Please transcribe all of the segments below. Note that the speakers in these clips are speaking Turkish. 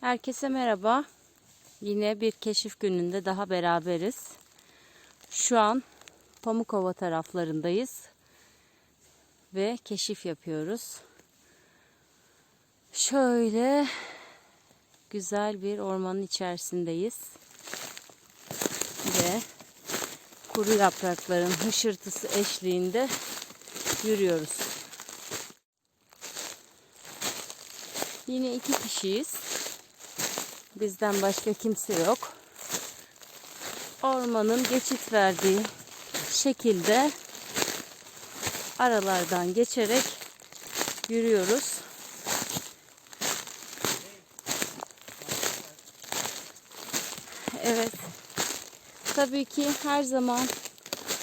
Herkese merhaba. Yine bir keşif gününde daha beraberiz. Şu an Pamukova taraflarındayız ve keşif yapıyoruz. Şöyle güzel bir ormanın içerisindeyiz. Ve kuru yaprakların hışırtısı eşliğinde yürüyoruz. Yine iki kişiyiz. Bizden başka kimse yok. Ormanın geçit verdiği şekilde aralardan geçerek yürüyoruz. Evet. Tabii ki her zaman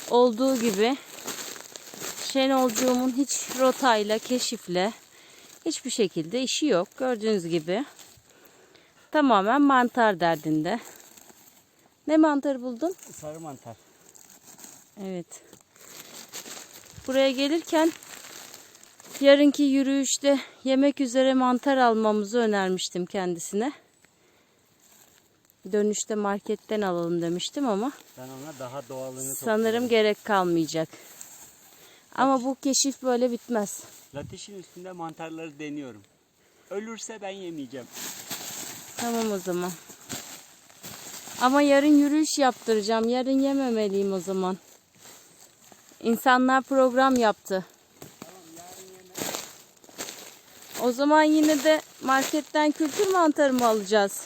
olduğu gibi Şenolcuğumun hiç rotayla, keşifle hiçbir şekilde işi yok. Gördüğünüz gibi tamamen mantar derdinde. Ne mantarı buldun? Sarı mantar. Evet. Buraya gelirken yarınki yürüyüşte yemek üzere mantar almamızı önermiştim kendisine. Dönüşte marketten alalım demiştim ama Ben ona daha doğalını sanırım gerek kalmayacak. Ama bu keşif böyle bitmez. Latişin üstünde mantarları deniyorum. Ölürse ben yemeyeceğim. Tamam o zaman. Ama yarın yürüyüş yaptıracağım. Yarın yememeliyim o zaman. İnsanlar program yaptı. O zaman yine de marketten kültür mantarı mı alacağız?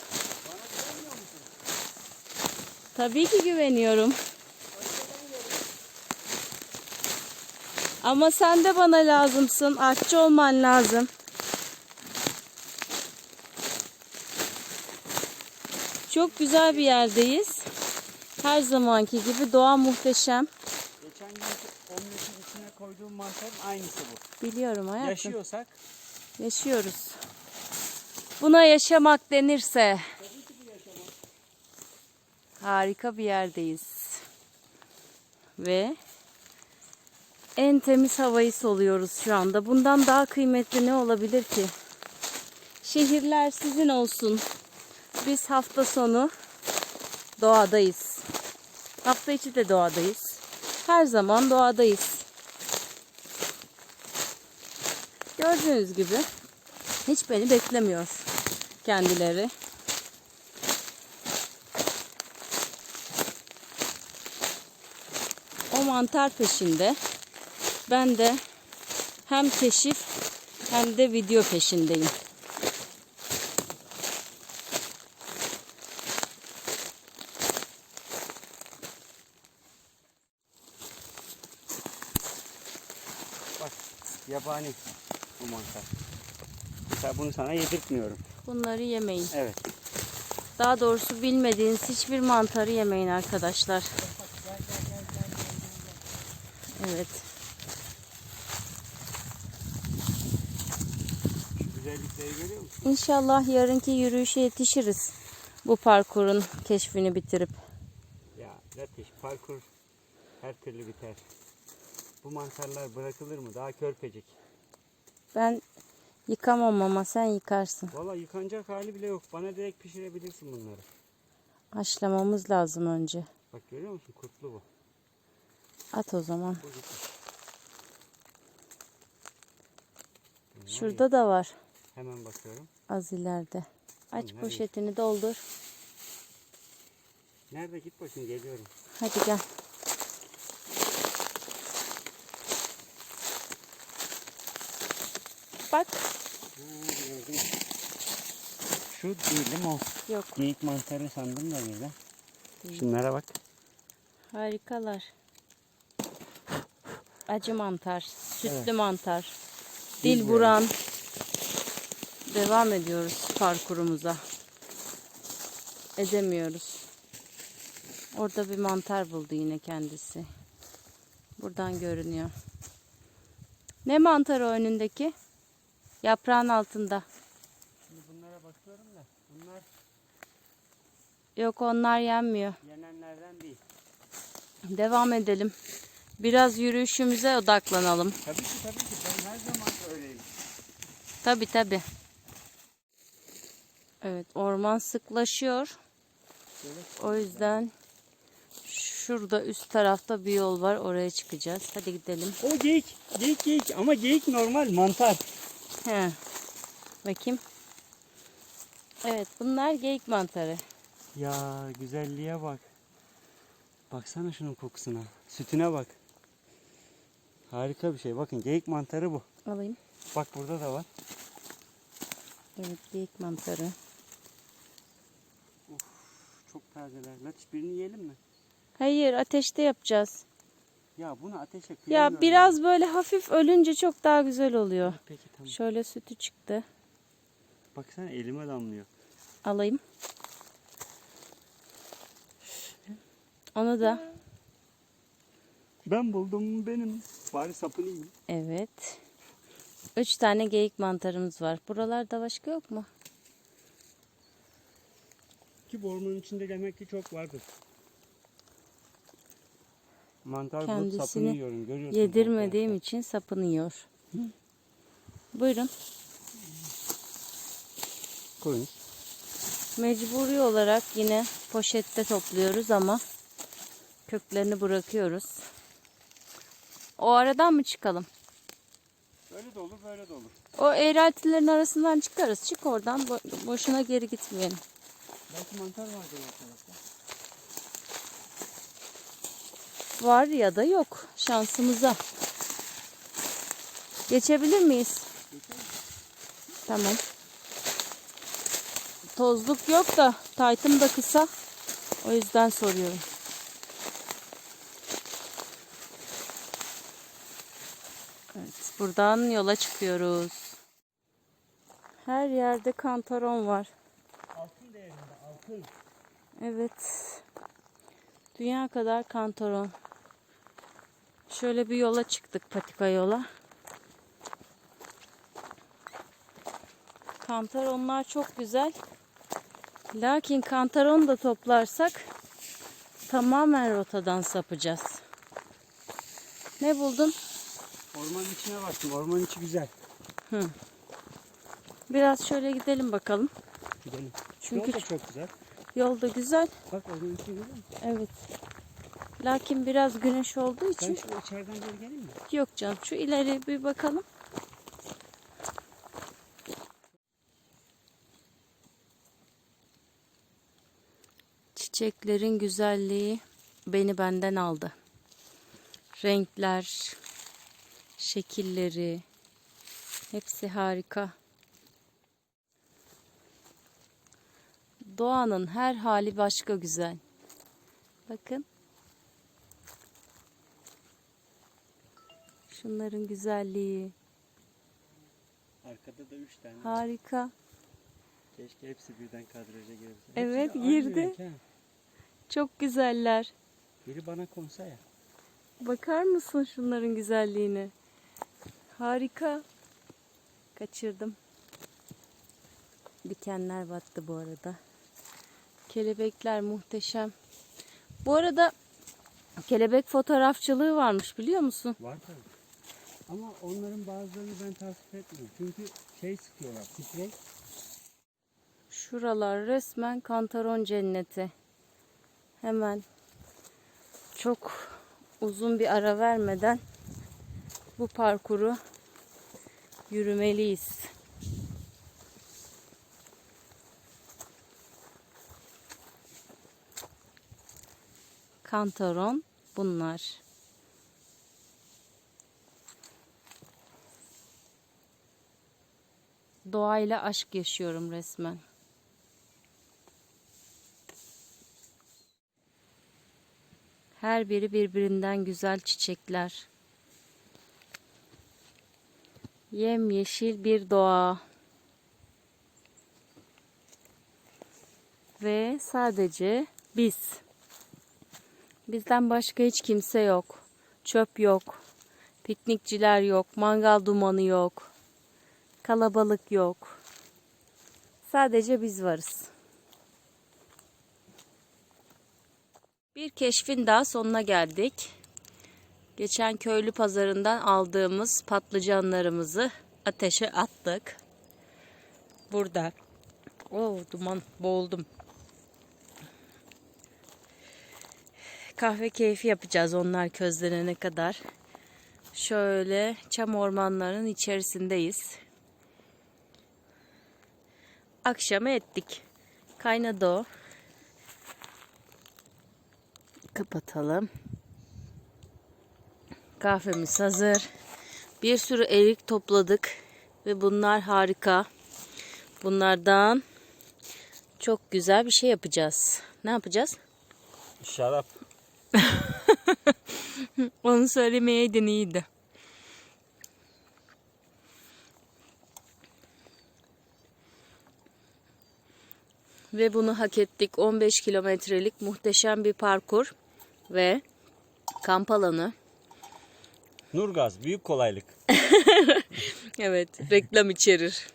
Tabii ki güveniyorum. Ama sen de bana lazımsın. Artçı olman lazım. Çok güzel bir yerdeyiz. Her zamanki gibi doğa muhteşem. Geçen gün omletin içine koyduğum mantarın aynısı bu. Biliyorum hayatım. Yaşıyorsak Yaşıyoruz. Buna yaşamak denirse harika bir yerdeyiz. Ve en temiz havayı soluyoruz şu anda. Bundan daha kıymetli ne olabilir ki? Şehirler sizin olsun. Biz hafta sonu doğadayız. Hafta içi de doğadayız. Her zaman doğadayız. Gördüğünüz gibi hiç beni beklemiyor kendileri. O mantar peşinde. Ben de hem keşif hem de video peşindeyim. Yabani bu mantar. Mesela bunu sana yedirtmiyorum. Bunları yemeyin. Evet. Daha doğrusu bilmediğiniz hiçbir mantarı yemeyin arkadaşlar. Evet. Şu güzellikleri görüyor musun? İnşallah yarınki yürüyüşe yetişiriz. Bu parkurun keşfini bitirip. Ya Latiş parkur her türlü biter. Bu mantarlar bırakılır mı? Daha körpecik. Ben yıkamam ama sen yıkarsın. Valla yıkanacak hali bile yok. Bana direkt pişirebilirsin bunları. Haşlamamız lazım önce. Bak görüyor musun? Kurtlu bu. At o zaman. Bu gitmiş. Bunlar iyi. Şurada da var Hemen bakıyorum. az ileride. Aç Nerede? poşetini doldur. Nerede git bakayım geliyorum. Hadi gel. Bak. Şu değil mi o? Yok. Geyik mantarı sandım da böyle. Şunlara bak. Harikalar. Acı mantar, sütlü Evet. mantar, Dil dil buran. Devam ediyoruz parkurumuza. Edemiyoruz. Orada bir mantar buldu yine kendisi. Buradan görünüyor. Ne mantarı o önündeki? Yaprağın altında. Şimdi bunlara bakıyorum da bunlar Yok onlar yenmiyor. yenenlerden değil. Devam edelim. Biraz yürüyüşümüze odaklanalım. Tabii ki tabii ki ben her zaman öyleyim. Tabi tabi. Evet orman sıklaşıyor. O yüzden şurada üst tarafta bir yol var. Oraya çıkacağız. Hadi gidelim. O geyik. Geyik geyik ama geyik normal mantar. He. Bakayım. Evet bunlar geyik mantarı. Ya güzelliğe bak. Baksana şunun kokusuna. Sütüne bak. Harika bir şey. Bakın geyik mantarı bu. Alayım. Bak burada da var. Evet geyik mantarı. Çok tazeler. Birini yiyelim mi? Hayır ateşte yapacağız. Ya bunu ateşe Ya kıyamıyorum. biraz böyle hafif ölünce çok daha güzel oluyor. Peki tamam. Şöyle sütü çıktı. Baksana elime damlıyor. Alayım. Onu da. Ben buldum benim. Bari sapını yiyeyim. Evet. Üç tane geyik mantarımız var. Buralarda başka yok mu? Ki bu ormanın içinde demek ki çok vardır. Mantar bulup sapını Kendisini yiyorum. Yedirmediğim için sapını yiyor. Buyurun. Koyun. Mecburi olarak yine poşette topluyoruz ama köklerini bırakıyoruz. O aradan mı çıkalım? Böyle de olur böyle de olur. O eğreltilerin arasından çıkarız. Çık oradan. Bo- boşuna geri gitmeyelim. Belki mantar vardır o tarafta. Var ya da yok. Şansımıza. Geçebilir miyiz? Tamam. Tozluk yok da taytım da kısa. O yüzden soruyorum. Evet, buradan yola çıkıyoruz. Her yerde kantaron var. Altın değerinde altın. Evet. Dünya kadar kantaron. Şöyle bir yola çıktık patika yola. Kantaronlar çok güzel. Lakin kantaron da toplarsak tamamen rotadan sapacağız. Ne buldun? Ormanın içine baktım. Ormanın içi güzel. Biraz şöyle gidelim bakalım. Gidelim. Çünkü Yol da çok güzel. yolda güzel. Bak ormanın içi görüyor musun? Evet. Lakin biraz güneş olduğu Ben için şu içeriden doğru geleyim mi? Yok canım şu ileri bir bakalım. Çiçeklerin güzelliği beni benden aldı. Renkler, şekilleri hepsi harika. Doğanın her hali başka güzel. Bakın. Şunların güzelliği Arkada da üç tane. var. harika. Keşke hepsi birden kadraja girse. Evet, Hepsi de aynı girdi. renk ha. Çok güzeller. Biri bana konsa ya. Bakar mısın şunların güzelliğine? Harika. Kaçırdım. Dikenler battı bu arada. Kelebekler muhteşem. Bu arada kelebek fotoğrafçılığı varmış biliyor musun? Var tabii. Ama onların bazılarını ben tasvip etmiyorum. Çünkü şey sıkıyorlar. Sprey. Şuralar resmen kantaron cenneti. Hemen çok uzun bir ara vermeden bu parkuru yürümeliyiz. Kantaron bunlar. Doğayla aşk yaşıyorum resmen. Her biri birbirinden güzel çiçekler. Yemyeşil bir doğa. Ve sadece biz. Bizden başka hiç kimse yok. Çöp yok. Piknikçiler yok. Mangal dumanı yok. Kalabalık yok. Sadece biz varız. Bir keşfin daha sonuna geldik. Geçen köylü pazarından aldığımız patlıcanlarımızı ateşe attık. Burada Oo duman boğuldum. Kahve keyfi yapacağız onlar közlenene kadar. Şöyle çam ormanlarının içerisindeyiz. Akşama ettik. Kaynadı o. Kapatalım. Kahvemiz hazır. Bir sürü erik topladık ve bunlar harika. Bunlardan çok güzel bir şey yapacağız. Ne yapacağız? Şarap. Onu söylemeyeydin iyiydi. Ve bunu hak ettik. 15 kilometrelik muhteşem bir parkur ve kamp alanı. Nurgaz büyük kolaylık. Evet, reklam içerir.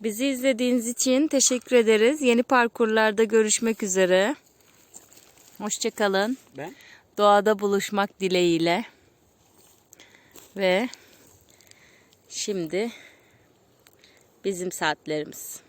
Bizi izlediğiniz için teşekkür ederiz. Yeni parkurlarda görüşmek üzere. Hoşçakalın. Ben Doğada buluşmak dileğiyle. Ve şimdi bizim saatlerimiz.